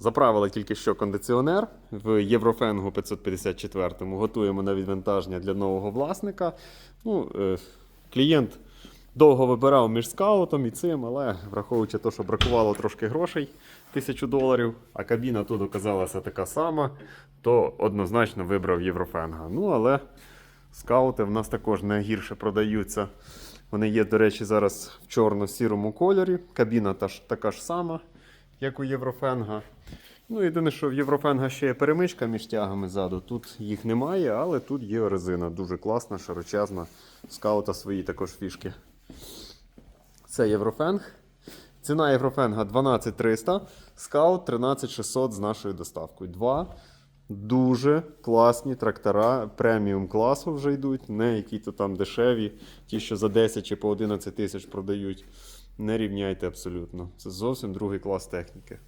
Заправили тільки що кондиціонер в Єврофенгу 554 Готуємо на відвантаження для нового власника. Ну, е, клієнт довго вибирав між скаутом і цим, але враховуючи те, що бракувало трошки грошей, тисячу доларів, а кабіна тут оказалася така сама, то однозначно вибрав Єврофенга. Ну, але скаути в нас також не гірше продаються. Вони є, до речі, зараз в чорно-сірому кольорі. Кабіна та ж, така ж сама, як у Єврофенга. Ну, єдине, що в Єврофенга ще є перемичка між тягами ззаду. Тут їх немає, але тут є резина. Дуже класна, широчезна. Скаута свої також фішки. Це Єврофенг. Ціна Єврофенга 12300, скаут 13600 з нашою доставкою. Два дуже класні трактора преміум класу вже йдуть, не які-то там дешеві, ті, що за 10 чи по 11 тисяч продають. Не рівняйте абсолютно. Це зовсім другий клас техніки.